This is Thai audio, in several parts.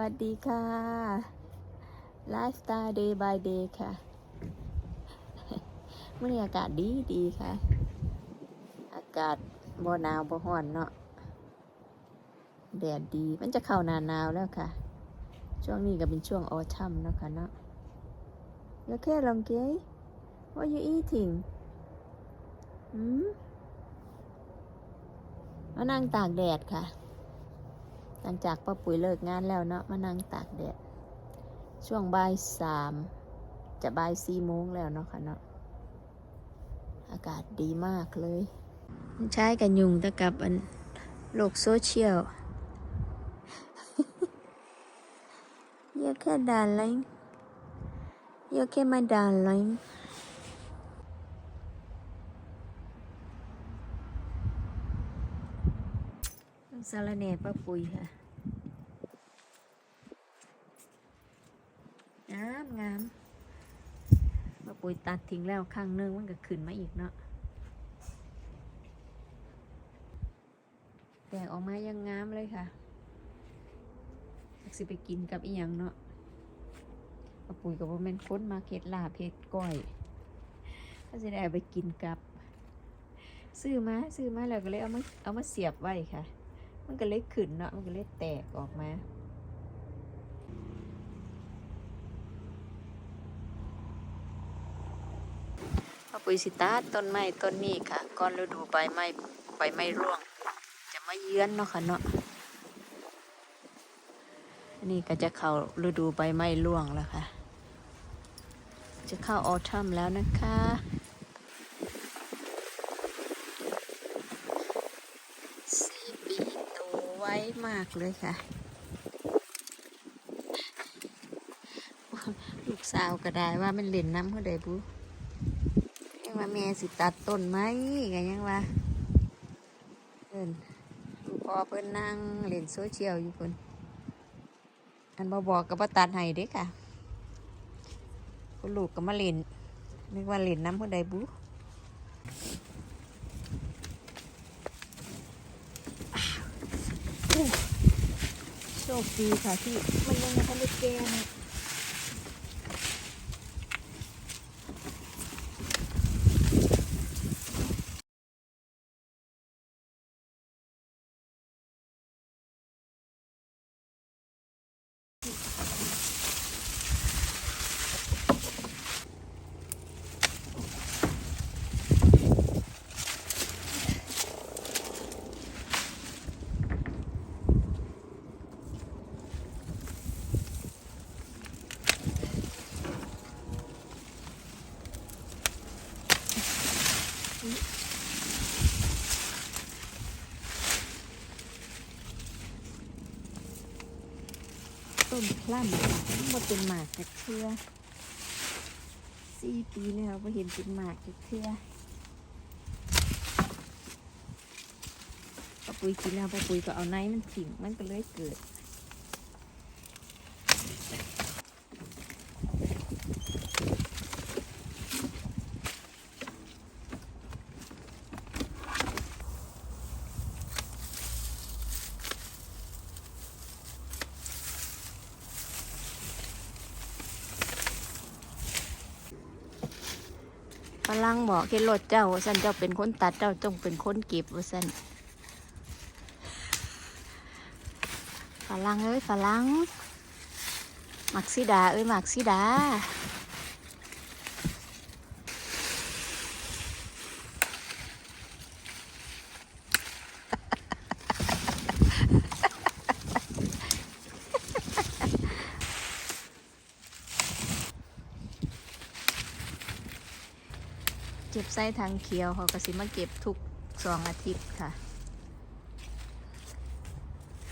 วัสดีค่ะไลฟ์สไตล์ day by day ค่ะมื่อนี้อากาศดีดีค่ะ อากาศบ่หนาวบ่ร้อนเนาะแดดดีมันจะเข้าหนาหนาวแล้วค่ะ ช่วงนี้ก็เป็นช่วงออทัมเนาะค่ะเนาะยาแค่ลองเกย What you eating หืมมานั่งตากแดดค่ะ หลังจากป้าปุ๋ยเลิกงานแล้วเนาะมานั่งตากแดดช่วงบ่ายสามจะบ่ายสี่โมงแล้วเนาะค่ะเนาะอากาศดีมากเลยใช้กันยุงแต่กับอันโลกโซเชียลเยอะแค่ด่านไลน์เยอะแค่มาด่านไลน์ สารแหน่ป้าปุ๋ยค่ะงามงามป้าปุ๋ยตัดทิ้งแล้วข้างนึงมันก็ขึ้นมาอีกเนาะแตกออกมายังงามเลยค่ะสิไปกินกับอีหยังเนาะป้าปุ๋ยกับว่าแม่นค้นมาเก็ตลาเพชรก้อยก็จะได้ไปกินกับ ซื้อมาซื้อมาแล้วก็เลยเอามาเอามาเสียบไว้ค่ะ มันก็เลยขึ้นเนาะมันก็เลยแตกออกมาเอาปุ๋ยสิตาต้นไม้ต้นนี้ค่ะก่อนฤดูใบไม้ใบไม้ร่วง จะมาเยือนเนาะค่ะเนาะอันนี้ก็จะเข้าฤดูใบไม้ร่วงแล้วค่ะ จะเข้าออทัมแล้วนะคะสี่ปีโตไว มากเลยค่ะ ลูกสาวก็ได้ว่ามันเล่นน้ำเขาได้บุยังว่าแม่สิตัดต้นไหมกันยังว่าเพิ่นลูกพ่อเพิ่นนั่งเล่นโซเชียลอยู่เพิ่นอันบอบอกก็บ่ตัดให้เด้ค่ะคุณลูกก็มาเล่นนึกว่าเล่นน้ำเพิ่นได้บุอ้าวโอ้ โชคดีค่ะที่มันยังไม่ทันได้แก้นะ ต้นคลั่นค่ะมันเป็นหมากจากเทือสี่ปีแล้วไ่เห็นเป็นหมากจากเทือปะปุยกินแล้วปะปุยก็เอาไนมันถิ่มมันก็เลยเกิด รั่งบอกเห็นรถเจ้าว่าสันเจ้าเป็นคนตัดเจ้าจงเป็นคนเก็บว่าสันฝรั่งเอ้ยฝรั่งมักซิดาเอ้ยมักซิดา เก็บไส้ทางเขียวเขาก็สิมาเก็บทุกสองอาทิตย์ค่ะ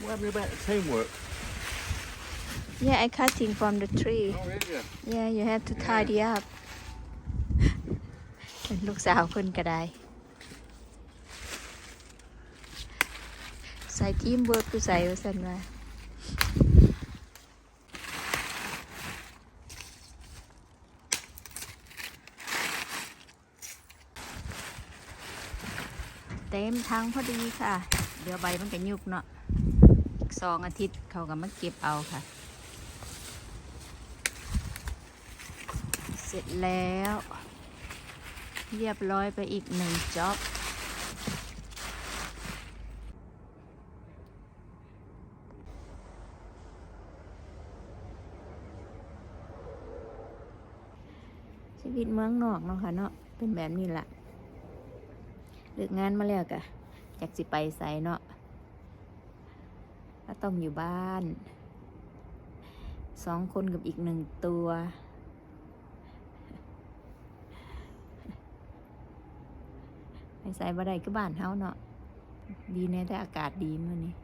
What happened about the teamwork? Yeah I cutting from the tree Oh, is you? Yeah you have to tidy up เป็นลูกสาวคนก็ได้ ใส่ทีมเวิร์กกูใส่ว่าสันว่า เต็มทางพอดีค่ะ เดี๋ยวใบมันก็ยุกเนาะสองอาทิตย์เขากำลังเก็บเอาค่ะ เสร็จแล้ว เรียบร้อยไปอีกหนึ่งจ็อบชีวิตเมืองนอกเนาะค่ะเนาะเป็นแบบนี้แหละ เลิกงานมาแล้วกะอยากสิไปใส่เนาะก็ต้องอยู่บ้าน สองคนกับอีกหนึ่งตัว ไปใส่บ่ได้ก็บ้านเฮาเนาะ ดีแน่แต่อากาศดีมื้อนี้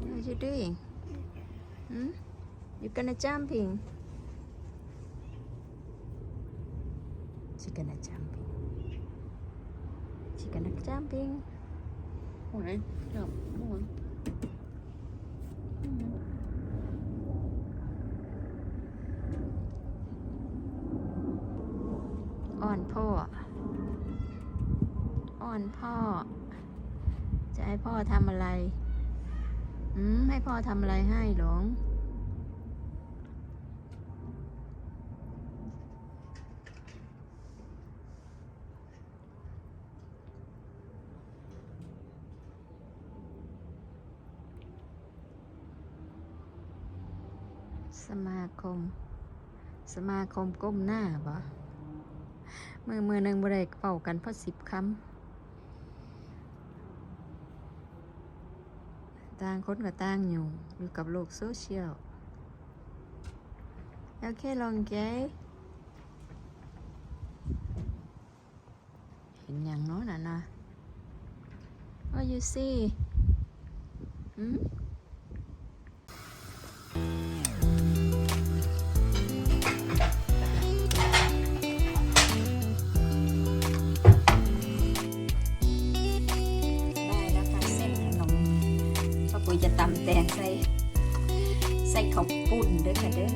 What you doing? Hmm? You gonna jumping? She gonna jumping. She gonna jumping. โอ้ยจับโอ้ยอ่อนพ่อ อ่อนพ่อ จะให้พ่อทำอะไร อืม ให้พ่อทำอะไรให้หลง สมาคม สมาคมก้มหน้าบ่มือมือหนึ่งบ่ได้เป่ากันเพราะสิบคำต่างคนกับต่างอยู่อยู่กับโลกโซเชียลโอเคลองแกเห็นอย่างโน้นน่ะนะ What you see หื ตำแตงใส่ ใส่ข้าวปุ้นเด้อค่ะเด้อ